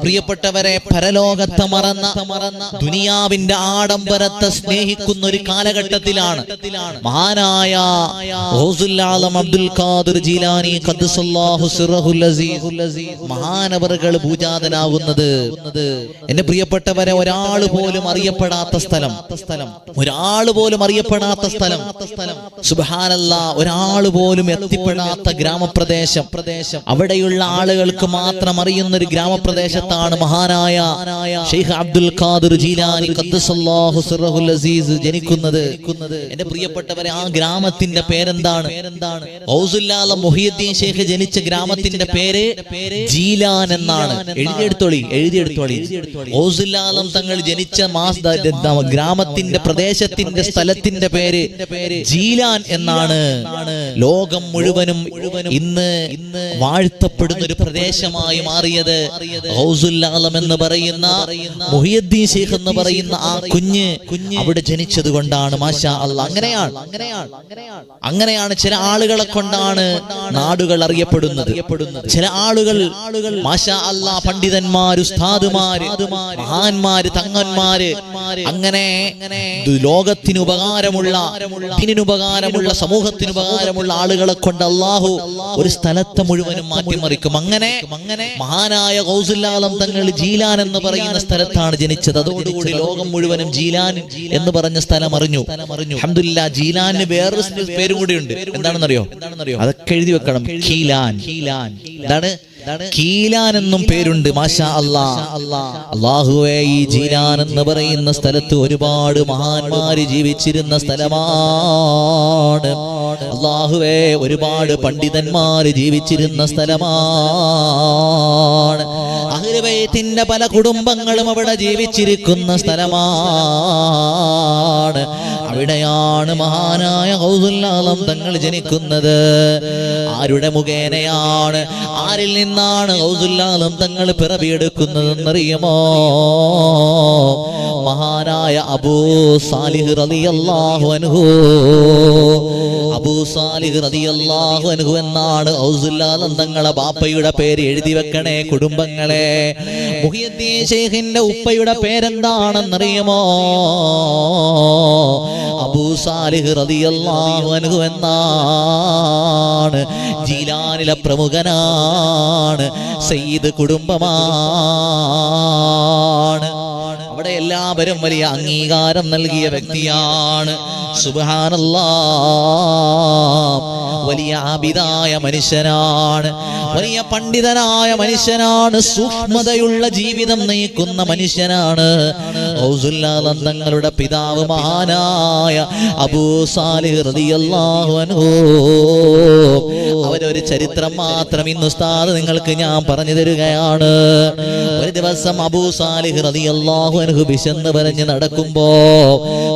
പ്രിയപ്പെട്ടവരെ പരലോകത്തെ മറന്ന മറന്ന ദുനിയാവിന്റെ ആഡംബരത്തെ സ്നേഹിക്കുന്ന ഒരു കാലഘട്ടത്തിലാണ് മഹാനായ അബ്ദുൽ ഖാദിർ ജീലാനി മഹാനവറുകൾ പൂജാതനാകുന്നത്. എന്റെ പ്രിയപ്പെട്ടവരെ ഒരാൾ പോലും അറിയപ്പെടാത്ത സ്ഥലം. സ്ഥലം ഒരാൾ പോലും അറിയപ്പെടാത്ത സ്ഥലം. സുബാനല്ല ഒരാൾ പോലും എത്തിപ്പെടാത്ത ഗ്രാമപ്രദേശം. പ്രദേശം അവിടെയുള്ള ആളുകൾക്ക് മാത്രം അറിയുന്ന ഒരു ഗ്രാമപ്രദേശത്താണ് മഹാനായ ഷെയ്ഖ് അബ്ദുൽ ഖാദിർ ജീലാനി അസീസ് ജനിക്കുന്നത്. എന്റെ പ്രിയപ്പെട്ടവരെ ആ ഗ്രാമത്തിന്റെ പേരെന്താണ്? മുഹിയുദ്ദീൻ ഷെയ്ഖ് ജനിച്ച ഗ്രാമത്തിന്റെ പേര് ജീലാൻ എന്നാണ്. എഴുതിയെടുത്തോളി എഴുതിയെടുത്തോളി. ഔസുല്ലാലം തങ്ങൾ ജനിച്ച മാസ് ഗ്രാമത്തിന്റെ പ്രദേശത്തിന്റെ സ്ഥലത്തിന്റെ പേര് ജീലാൻ എന്നാണ്. ലോകം മുഴുവനും ഇന്ന് വാഴ്ത്തപ്പെടുന്ന ഒരു പ്രദേശമായി മാറിയത്. എന്ന് പറയുന്ന മുഹിയുദ്ദീൻ ഷെയ്ഖ് എന്ന് പറയുന്ന ആ കുഞ്ഞ് അവിടെ ജനിച്ചത് കൊണ്ടാണ്. മാഷാ അല്ല അങ്ങനെയാണ്. അങ്ങനെയാണ്. അങ്ങനെയാണ് ചില ആളുകളെ കൊണ്ടാണ് നാടുകൾ അറിയപ്പെടുന്നത്. ചില ആളുകൾ മാഷാ അല്ല പണ്ഡിതന്മാര് ഉസ്താദുമാര് മഹാന്മാര് തങ്ങന്മാര് അങ്ങനെ ലോകത്തിന് ഉപകാരമുള്ള ഉപകാരമുള്ള സമൂഹത്തിന് ഉപകാരമുള്ള ആളുകളെ കൊണ്ട് അള്ളാഹു ഒരു സ്ഥലത്തെ മുഴുവനും മാറ്റിമറിക്കും. അങ്ങനെ അങ്ങനെ മഹാനായ ഗൗസുല്ലാലം തങ്ങൾ ജീലാൻ എന്ന് പറയുന്ന സ്ഥലത്താണ് ജനിച്ചത്. അതോടുകൂടി ലോകം മുഴുവനും ജീലാൻ എന്ന് പറഞ്ഞ സ്ഥലം അറിഞ്ഞു. അഹമ്മദില്ല ജീലാന് വേറൊരു പേരും കൂടി ഉണ്ട്. എന്താണെന്നറിയോ? അതൊക്കെ എഴുതി വെക്കണം. കീലാൻ. എന്താണ് കീലാൻ എന്നും പേരുണ്ട്. മാഷാ ഈ ജീലാൻ എന്ന് പറയുന്ന സ്ഥലത്ത് ഒരുപാട് മഹാന്മാര് ജീവിച്ചിരുന്ന സ്ഥലമാണ്. അള്ളാഹുവേ ഒരുപാട് പണ്ഡിതന്മാര് ജീവിച്ചിരുന്ന സ്ഥലമാണ്. അഹ്ലുബൈത്തിന്റെ പല കുടുംബങ്ങളും അവിടെ ജീവിച്ചിരിക്കുന്ന സ്ഥലമാണ്. അവിടെയാണ് മഹാനായ ഹൗസുല്ലാലം തങ്ങൾ ജനിക്കുന്നത്. ആരുടെ മുഖേനയാണ് ആരിൽ നിന്നാണ് ഹൗസുല്ലാലം തങ്ങൾ പിറവിയെടുക്കുന്നതെന്നറിയുമോ? മഹാനായ അബൂ സാലിഹ് റളിയല്ലാഹു അൻഹു അബൂ സാലിഹ് റളിയല്ലാഹു അൻഹു എന്നാണ് ഹൗസുല്ലാലം തങ്ങളെ ബാപ്പയുടെ പേര് എഴുതി വെക്കണേ കുടുംബങ്ങളെ. ഷെയ്ഖിന്റെ ഉപ്പയുടെ പേരെന്താണെന്നറിയുമോ? അബൂ സാലിഹ് റളിയല്ലാഹു അൻഹു എന്നാണ് ജീലാനിലെ പ്രമുഖനാണ് സയ്യിദ് കുടുംബമാണ്. എല്ലാവരും വലിയ അംഗീകാരം നൽകിയ വ്യക്തിയാണ്. സുബാനല്ലാ വലിയ ആബിദായ മനുഷ്യനാണ്. വലിയ പണ്ഡിതനായ മനുഷ്യനാണ്. സൂക്ഷ്മതയുള്ള ജീവിതം നയിക്കുന്ന മനുഷ്യനാണ്. തങ്ങളുടെ പിതാവ് മഹാനായ അബൂ സാലിഹ് റളിയല്ലാഹു അൻഹു. അവരൊരു ചരിത്രം മാത്രം ഇന്ന് ഉസ്താദ് നിങ്ങൾക്ക് ഞാൻ പറഞ്ഞു തരികയാണ്. ഒരു ദിവസം അബൂ സാലിഹ് റളിയല്ലാഹു അൻഹു വിശന്ന് പറഞ്ഞ് നടക്കുമ്പോ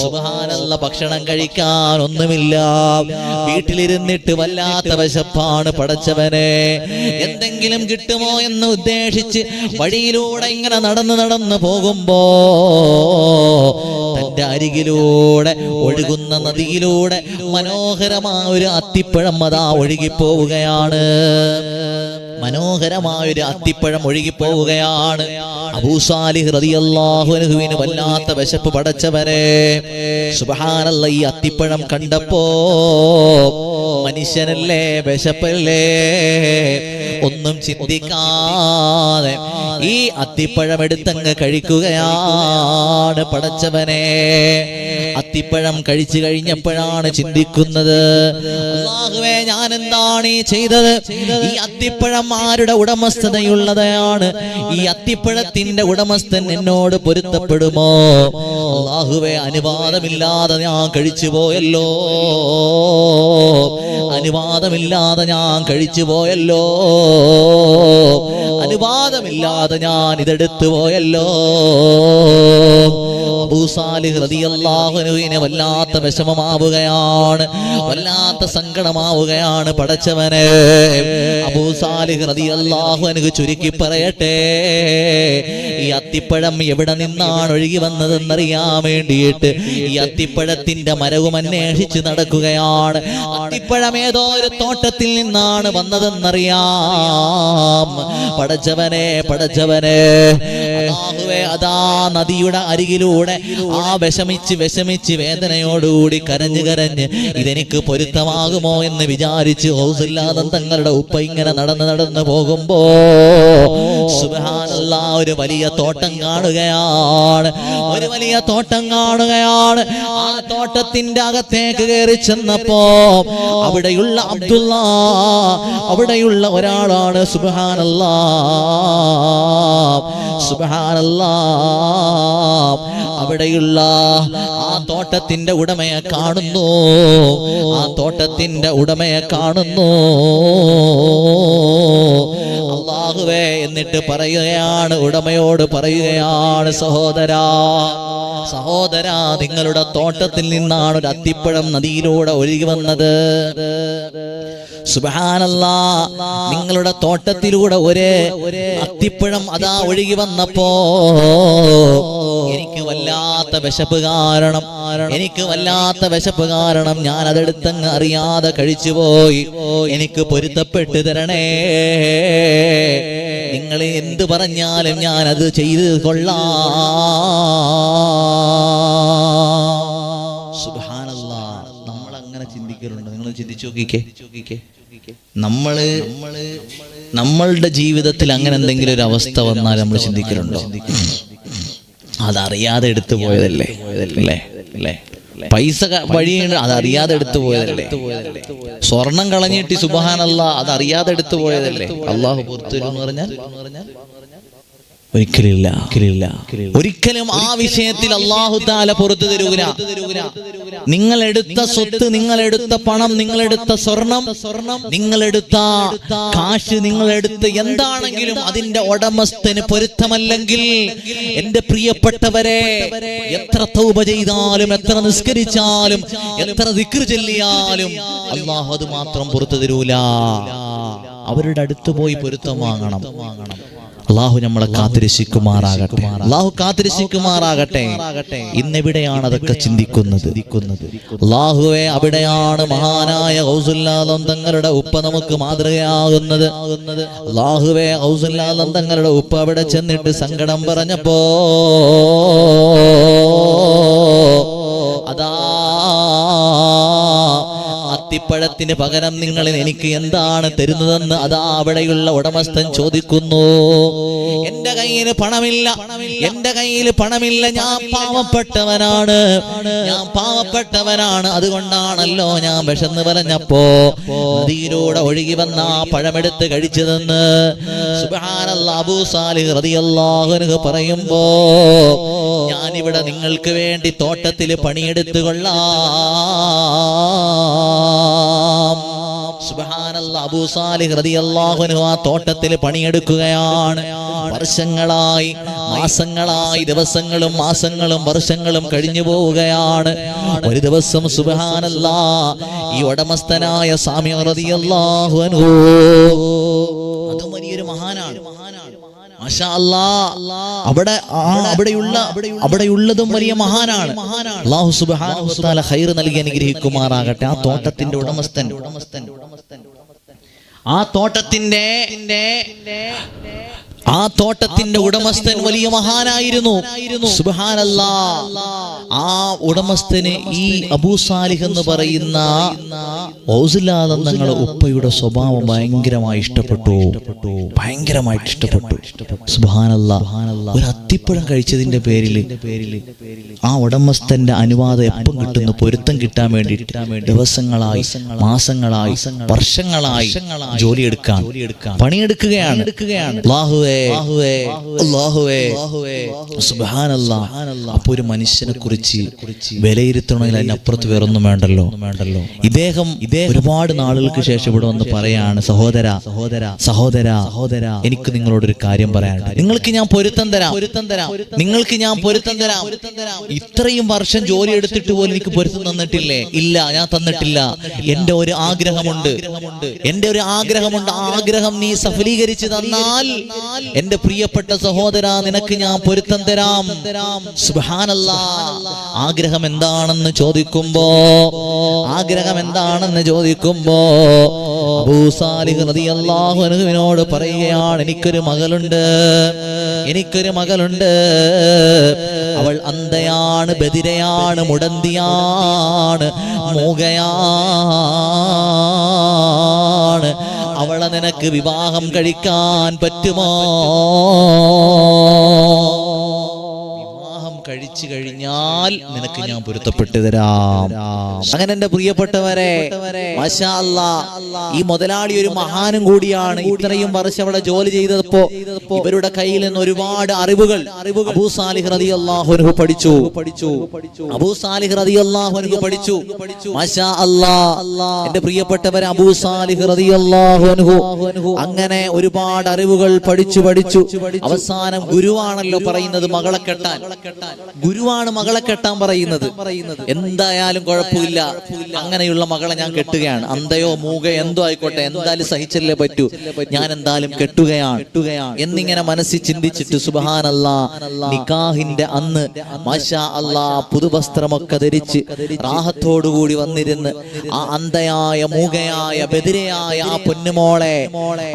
സുബ്ഹാനല്ല ഭക്ഷണം കഴിക്കാൻ ഒന്നുമില്ല. വീട്ടിലിരുന്നിട്ട് വല്ലാത്ത വിശപ്പാണ് പടച്ചവനെ. എന്തെങ്കിലും കിട്ടുമോ എന്ന് ഉദ്ദേശിച്ച് വഴിയിലൂടെ ഇങ്ങനെ നടന്ന് നടന്നു പോകുമ്പോ തന്റെ അരികിലൂടെ ഒഴുകുന്ന നദിയിലൂടെ മനോഹരമായ ഒരു അത്തിപ്പഴം അതാ ഒഴുകിപ്പോവുകയാണ്. മനോഹരമായ ഒരു അത്തിപ്പഴം ഒഴുകിപ്പോവുകയാണ്. അബൂസാലിഹ് വല്ലാത്ത വിശപ്പ് പടച്ചവരെ സുബഹാനല്ല ഈ അത്തിപ്പഴം കണ്ടപ്പോ മനുഷ്യനല്ലേ വിശപ്പല്ലേ? ഒന്നും ചിന്തിക്കാതെ ഈ അത്തിപ്പഴം എടുത്തങ്ങ് കഴിക്കുകയാണ് പടച്ചവനെ. അത്തിപ്പഴം കഴിച്ചു കഴിഞ്ഞപ്പോഴാണ് ചിന്തിക്കുന്നത് ഞാൻ എന്താണ് ഈ ചെയ്തത്? ഈ അത്തിപ്പഴം ആരുടെ ഉടമസ്ഥതയുള്ളതാണ് ഈ അത്തിപ്പഴത്തിന്റെ ഉടമസ്ഥൻ എന്നോട് പൊരുത്തപ്പെടുമോ? അള്ളാഹുവേ അനുവാദമില്ലാതെ ഞാൻ കഴിച്ചു പോയല്ലോ അനുവാദമില്ലാതെ ഞാൻ കഴിച്ചു പോയല്ലോ അനുവാദമില്ലാതെ ഞാൻ ഇതെടുത്തു പോയല്ലോ. അബൂസാലിഹ് റളിയല്ലാഹു അൻഹുവിനെ വല്ലാത്ത വിഷമമാവുകയാണ് വല്ലാത്ത സങ്കടമാവുകയാണ് പടച്ചവനെ. അബൂസാലിഹ് റളിയല്ലാഹു അൻഹു ചുരുക്കി പറയട്ടെ ഈ അത്തിപ്പഴം എവിടെ നിന്നാണ് ഒഴുകി വന്നതെന്നറിയാൻ വേണ്ടിയിട്ട് ഈ അത്തിപ്പഴത്തിന്റെ മരവും അന്വേഷിച്ച് നടക്കുകയാണ്. അത്തിപ്പഴം ഏതോ ഒരു തോട്ടത്തിൽ നിന്നാണ് വന്നതെന്നറിയാം. പടച്ചവനെ പടച്ചവനെ അതാ നദിയുടെ അരികിലൂടെ ആ വിഷമിച്ച് വിഷമിച്ച് വേദനയോടുകൂടി കരഞ്ഞു കരഞ്ഞ് ഇതെനിക്ക് പൊരുത്തമാകുമോ എന്ന് വിചാരിച്ച് ഹൗസില്ലാതെ തങ്ങളുടെ ഉപ്പ ഇങ്ങനെ നടന്ന് നടന്ന് പോകുമ്പോ സുബ്ഹാനല്ലാ ഒരു വലിയ തോട്ടം കാണുകയാണ്. ഒരു വലിയ തോട്ടം കാണുകയാണ്. ആ തോട്ടത്തിന്റെ അകത്തേക്ക് കയറി ചെന്നപ്പോ അവിടെയുള്ള അബ്ദുള്ള അവിടെയുള്ള ഒരാളാണ് സുബ്ഹാനല്ലാ. സുബ്ഹാനല്ലാ. അവിടെയുള്ള ആ തോട്ടത്തിന്റെ ഉടമയെ കാണുന്നു. ആ തോട്ടത്തിന്റെ ഉടമയെ കാണുന്നു. അള്ളാഹുവേ എന്നിട്ട് പറയുകയാണ് ഉടമയോട് പറയുകയാണ് സഹോദരാ. സഹോദരാ നിങ്ങളുടെ തോട്ടത്തിൽ നിന്നാണ് ഒരു അത്തിപ്പഴം നദിയിലൂടെ ഒഴുകി വന്നത്. സുബാനല്ല നിങ്ങളുടെ തോട്ടത്തിലൂടെ ഒരേ അത്തിപ്പഴം അതാ ഒഴുകി വന്നപ്പോ എനിക്ക് വല്ലാത്ത വിശപ്പ് കാരണം എനിക്ക് വല്ലാത്ത വിശപ്പ് കാരണം ഞാൻ അതെടുത്തങ്ങ് അറിയാതെ കഴിച്ചുപോയി. എനിക്ക് പൊരുത്തപ്പെട്ട് തരണേ. നിങ്ങൾ എന്ത് പറഞ്ഞാലും ഞാൻ അത് ചെയ്ത് കൊള്ളാം. നമ്മൾ അങ്ങനെ ചിന്തിക്കലുണ്ട്? നിങ്ങൾ ചിന്തിച്ചു നോക്കിക്കേ. നമ്മൾ നമ്മളുടെ ജീവിതത്തിൽ അങ്ങനെ എന്തെങ്കിലും ഒരു അവസ്ഥ വന്നാൽ നമ്മൾ ചിന്തിക്കലുണ്ടോ? അതറിയാതെ എടുത്തു പോയതല്ലേ? അല്ലേ? അല്ലേ? പൈസ വഴിയാണ് അതറിയാതെ എടുത്തു പോയതല്ലേ? സ്വർണം കളഞ്ഞിട്ട് സുബഹാനല്ല അറിയാതെ എടുത്തു പോയതല്ലേ? അള്ളാഹു പുറത്തു പറഞ്ഞാൽ? ഒരിക്കലില്ല. ഒരിക്കലില്ല. ഒരിക്കലും ആ വിഷയത്തിൽ അള്ളാഹു താല പുറത്തു തരൂല. നിങ്ങൾ എടുത്ത സ്വത്ത് നിങ്ങൾ എടുത്ത പണം നിങ്ങൾ എടുത്ത സ്വർണം സ്വർണം നിങ്ങൾ എടുത്ത കാശ് നിങ്ങൾ എടുത്ത് എന്താണെങ്കിലും അതിന്റെ ഉടമസ്ഥന് പൊരുത്തമല്ലെങ്കിൽ എന്റെ പ്രിയപ്പെട്ടവരെ എത്ര തൗപ ചെയ്താലും എത്ര നിസ്കരിച്ചാലും എത്ര ദിക്ർ ചെല്ലിയാലും അള്ളാഹു അത് മാത്രം പുറത്തു തരൂല. അവരുടെ അടുത്ത് പോയി പൊരുത്തം വാങ്ങണം. അള്ളാഹു നമ്മളെ കാത്തിരശിക്കുമാറാകട്ടെ അള്ളാഹു കാത്തിരശിക്കുമാറാകട്ടെ ഇന്നെവിടെയാണ് അതൊക്കെ ചിന്തിക്കുന്നത്? അള്ളാഹുവെ അവിടെയാണ് മഹാനായ ഹൗസുല്ലാദം തങ്ങളുടെ ഉപ്പ നമുക്ക് മാതൃകയാകുന്നത്. അള്ളാഹുവെ ഹൗസുല്ലാദം തങ്ങളുടെ ഉപ്പ അവിടെ ചെന്നിട്ട് സങ്കടം പറഞ്ഞപ്പോ അതാ അത്തിപ്പഴത്തിന് പകരം നിങ്ങൾ എനിക്ക് എന്താണ് തരുന്നതെന്ന് അതാ അവിടെയുള്ള ഉടമസ്ഥൻ ചോദിക്കുന്നു. എന്റെ കയ്യിൽ പണമില്ല. എന്റെ കയ്യിൽ പണമില്ല. ഞാൻ പാവപ്പെട്ടവനാണ്. ഞാൻ പാവപ്പെട്ടവനാണ്. അതുകൊണ്ടാണല്ലോ ഞാൻ വിശന്ന് പറഞ്ഞപ്പോ നദിയിലൂടെ ഒഴുകി വന്ന ആ പഴമെടുത്ത് കഴിച്ചതെന്ന് അബൂ സാലിഹ് പറയുമ്പോ ഞാനിവിടെ നിങ്ങൾക്ക് വേണ്ടി തോട്ടത്തിൽ പണിയെടുത്തു ആ തോട്ടത്തിൽ പണിയെടുക്കുകയാണ്. വർഷങ്ങളായി മാസങ്ങളായി ദിവസങ്ങളും മാസങ്ങളും വർഷങ്ങളും കഴിഞ്ഞു പോവുകയാണ്. ഒരു ദിവസം സുബഹാനല്ല ഈ ഉടമസ്ഥനായ സ്വാമി റളിയല്ലാഹു അൻഹു അതും വലിയൊരു മഹാനാണ്. അവിടെ അവിടെയുള്ള അവിടെയുള്ളതും വലിയ മഹാനാണ്. അള്ളാഹു തആല ഖൈർ നൽകി അനുഗ്രഹിക്കുമാറാകട്ടെ. ആ തോട്ടത്തിന്റെ ഉടമസ്ഥൻ ഉടമസ്ഥൻ. ആ തോട്ടത്തിന്റെ ആ തോട്ടത്തിന്റെ ഉടമസ്ഥൻ വലിയ മഹാനായിരുന്നു. സുബാനല്ല ആ ഉടമസ്ഥന് ഈ അബൂസാലിഹ് എന്ന് പറയുന്ന ഔസുല്ലാദം തങ്ങളുടെ ഉപ്പയുടെ സ്വഭാവം ഭയങ്കരമായി ഇഷ്ടപ്പെട്ടു. ഭയങ്കരമായിട്ട് ഇഷ്ടപ്പെട്ടു. ഒരു അത്തിപ്പഴം കഴിച്ചതിന്റെ പേരിൽ ആ ഉടമസ്ഥന്റെ അനുവാദം എപ്പം കിട്ടുന്നു? പൊരുത്തം കിട്ടാൻ വേണ്ടി ദിവസങ്ങളായി മാസങ്ങളായി വർഷങ്ങളായി ജോലിയെടുക്കാൻ പണിയെടുക്കുകയാണ്. എടുക്കുകയാണ് ബാഹുവെ അപ്പൊ ഒരു മനുഷ്യനെ കുറിച്ച് വിലയിരുത്തണമെങ്കിൽ അതിനപ്പുറത്ത് വേറൊന്നും വേണ്ടല്ലോ. വേണ്ടല്ലോ. ഇദ്ദേഹം ഒരുപാട് നാളുകൾക്ക് ശേഷം ഇവിടെ വന്ന് പറയാണ് സഹോദര സഹോദര സഹോദര സഹോദര എനിക്ക് നിങ്ങളോടൊരു കാര്യം പറയാനുണ്ട്. നിങ്ങൾക്ക് ഞാൻ പൊരുത്തം തരാം. പൊരുത്തം തരാം. നിങ്ങൾക്ക് ഞാൻ പൊരുത്തം തരാം. ഇത്രയും വർഷം ജോലി എടുത്തിട്ട് പോലും എനിക്ക് പൊരുത്തം തന്നിട്ടില്ലേ? ഇല്ല ഞാൻ തന്നിട്ടില്ല. എന്റെ ഒരു ആഗ്രഹമുണ്ട്. എന്റെ ഒരു ആഗ്രഹമുണ്ട്. ആഗ്രഹം നീ സഫലീകരിച്ച് തന്നാൽ എന്റെ പ്രിയപ്പെട്ട സഹോദര നിനക്ക് ഞാൻ പൊരുത്തം തരാം. സുബ്ഹാനല്ലാ. ആഗ്രഹം എന്താണെന്ന് ചോദിക്കുമ്പോ ആഗ്രഹം എന്താണെന്ന് ചോദിക്കുമ്പോ അൻഹുവിനോട് പറയുകയാണ് എനിക്കൊരു മകളുണ്ട് എനിക്കൊരു മകളുണ്ട്. അവൾ അന്ധയാണ് ബദിരയാണ് മുടന്തിയാണ് മൂകയാണ്. അവളെ നിനക്ക് വിവാഹം കഴിക്കാൻ പറ്റുമോ? കഴിച്ചു കഴിഞ്ഞാൽ നിനക്ക് ഞാൻ പൊരുത്തപ്പെട്ടു തരാം. അങ്ങനെ എന്റെ പ്രിയപ്പെട്ടവരെ ഈ മുതലാളി ഒരു മഹാനും കൂടിയാണ്. ഇത്രയും വർഷം അവിടെ ജോലി ചെയ്തപ്പോ ഇവരുടെ കയ്യിൽ നിന്ന് ഒരുപാട് അറിവുകൾ അബൂ സാലിഹ് റതി അള്ളാഹുനഹു പഠിച്ചു. പഠിച്ചു. അബൂ സാലിഹ് റതി അള്ളാഹുനഹു പഠിച്ചു. മാഷാ അല്ലാ എന്റെ പ്രിയപ്പെട്ടവരെ അബൂ സാലിഹ് റതി അള്ളാഹുനഹു അങ്ങനെ ഒരുപാട് അറിവുകൾ പഠിച്ചു പഠിച്ചു. അവസാനം ഗുരുവാണല്ലോ പറയുന്നത് മകളെ കെട്ടാൻ. ഗുരുവാണ് മകളെ കെട്ടാൻ പറയുന്നത്. എന്തായാലും കുഴപ്പമില്ല. അങ്ങനെയുള്ള മകളെ ഞാൻ കെട്ടുകയാണ്. അന്തയോ മൂക എന്തോ ആയിക്കോട്ടെ എന്തായാലും സഹിച്ചല്ലേ പറ്റൂ. ഞാൻ എന്തായാലും കെട്ടുകയാണ്. എന്നിങ്ങനെ മനസ്സിൽ ചിന്തിച്ചിട്ട് സുബാൻ നിക്കാഹിന്റെ അന്ന് മാഷാ അല്ലാ പുതുവസ്ത്രമൊക്കെ ധരിച്ച് റാഹത്തോടുകൂടി വന്നിരുന്ന് ആ അന്ധയായ മൂകയായ ബദിരയായ ആ പൊന്നുമോളെ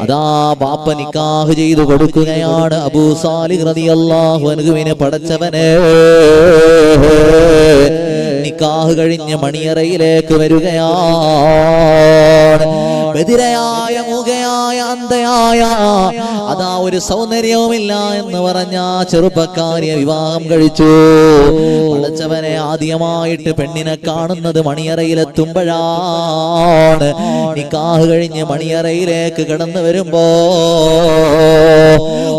അതാ ബാപ്പ നിക്കാഹ് ചെയ്തു കൊടുക്കുകയാണ്. അബൂ സാലിഹ് റളിയല്ലാഹു അൻഹുവിനെ പടച്ചവനെ നിക്കാഹ് കഴിഞ്ഞ് മണിയറയിലേക്ക് വരികയാണ്. ബദിരയായ മൂകയായ അന്ധയായ അതാ ഒരു സൗന്ദര്യവുമില്ല എന്ന് പറഞ്ഞ ചെറുപ്പക്കാരിയെ വിവാഹം കഴിച്ചു. വളച്ചവനെ ആദ്യമായിട്ട് പെണ്ണിനെ കാണുന്നത് മണിയറയിലെത്തുമ്പോഴാണ്. നിക്കാഹ് കഴിഞ്ഞ് മണിയറയിലേക്ക് കടന്നു വരുമ്പോ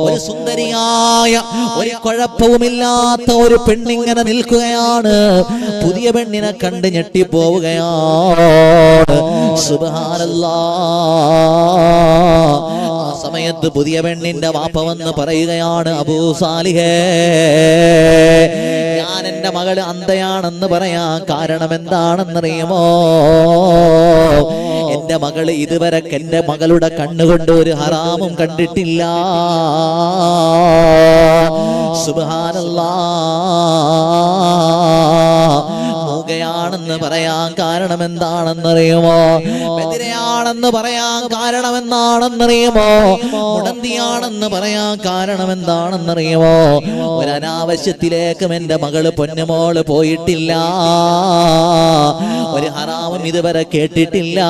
ഒരു സുന്ദരിയായ ഒരു കുഴപ്പവുമില്ലാത്ത ഒരു പെണ്ണിങ്ങനെ നിൽക്കുകയാണ്. പുതിയ പെണ്ണിനെ കണ്ട് ഞെട്ടിപ്പോവുകയാണ്. ആ സമയത്ത് പുതിയ പെണ്ണിന്റെ വാപ്പ വന്ന് പറയുകയാണ് അബൂ സാലിഹേ ഞാൻ എന്റെ മകൾ അന്ധയാണെന്ന് പറയാൻ കാരണം എന്താണെന്നറിയുമോ? എന്റെ മകൾ ഇതുവരെ എന്റെ മകളുടെ കണ്ണുകൊണ്ട് ഒരു ഹറാമും കണ്ടിട്ടില്ല. സുബാനല്ലാ മൂകയാണെന്ന് പറയാൻ കാരണം എന്താണെന്നറിയുമോ ബദിരയാണെന്ന് പറയാൻ കാരണം എന്താണെന്നറിയുമോ മുടന്തിയാണെന്ന് പറയാൻ കാരണം എന്താണെന്നറിയുമോ ഒരു അനാവശ്യത്തിലേക്കും എന്റെ മകൾ പൊന്നുമോൾ പോയിട്ടില്ല. ഒരു ഹറാമും ഇതുവരെ കേട്ടിട്ടില്ല.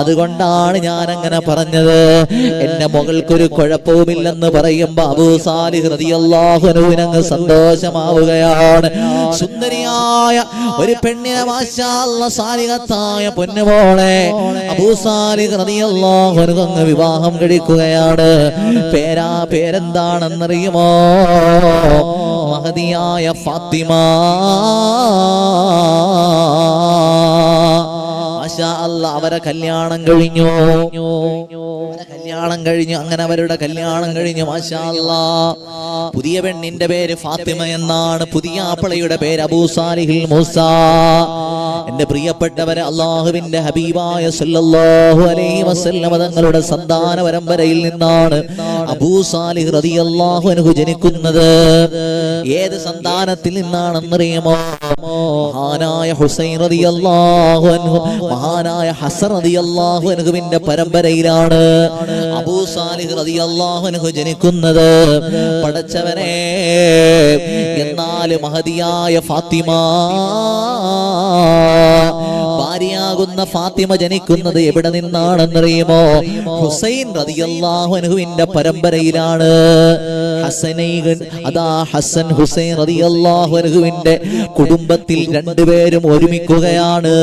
അതുകൊണ്ടാണ് ഞാൻ അങ്ങനെ പറഞ്ഞത്. എന്റെ മകൾക്കൊരു കുഴപ്പവുമില്ലെന്ന് പറയുമ്പോ അബൂ സാലിഹ് ഹൃദയല്ലാഹുനുവിനങ്ങ് സന്തോഷമാവുകയാണ്. സുന്ദരിയായ ഒരു പെണ്ണിനെ സാലികത്തായ സാലിഹത്തായ പൊന്നുമോളെ അബൂ സാലിഹ് റളിയല്ലാഹു അങ്ങ് വിവാഹം കഴിക്കുകയാണ്. പേരാ പേരെന്താണെന്നറിയുമോ? മഹതിയായ ഫാത്തിമ. മാഷാ അല്ല അവരെ കല്യാണം കഴിഞ്ഞു. കല്യാണം കഴിഞ്ഞു അങ്ങനെ അവരുടെ കല്യാണം കഴിഞ്ഞു മാഷാ അല്ല പുതിയ പെണ്ണിന്റെ പേര് ഫാത്തിമ എന്നാണ്. പുതിയ ആപ്പിളയുടെ പേര് അബൂ സാലിഹിൽ മൂസ. എന്റെ പ്രിയപ്പെട്ടവരെ അള്ളാഹുവിന്റെ ഹബീബായ സല്ലല്ലാഹു അലൈഹി വസല്ലമ തങ്ങളുടെ സന്താന പരമ്പരയിൽ നിന്നാണ് അബൂ സാലിഹ് റളിയല്ലാഹു അൻഹു ജനിക്കുന്നത്. ഏത് സന്താനത്തിൽ നിന്നാണെന്നറിയുമോ? മഹാനായ ഹുസൈൻ റളിയല്ലാഹു അൻഹു മഹാനായ ഹസൻ റളിയല്ലാഹു അൻഹുവിന്റെ പരമ്പരയിലാണ് അബൂ സാലിഹ് റളിയല്ലാഹു അൻഹു ജനിക്കുന്നത്. പടച്ചവനെ എന്നാൽ മഹതിയായ ഫാത്തിമ ഭാര്യയാകുന്ന ഫാത്തിമ ജനിക്കുന്നത് എവിടെ നിന്നാണെന്നറിയുമോ? ഹുസൈൻ റതിയല്ലാഹുനുഹുവിന്റെ പരമ്പരയിലാണ്. ഹസനൈൻ അതാ ഹസൻ ഹുസൈൻ റളിയല്ലാഹു അൻഹുവിന്റെ കുടുംബത്തിൽ രണ്ടുപേരും ഒരുമിക്കുകയാണ്.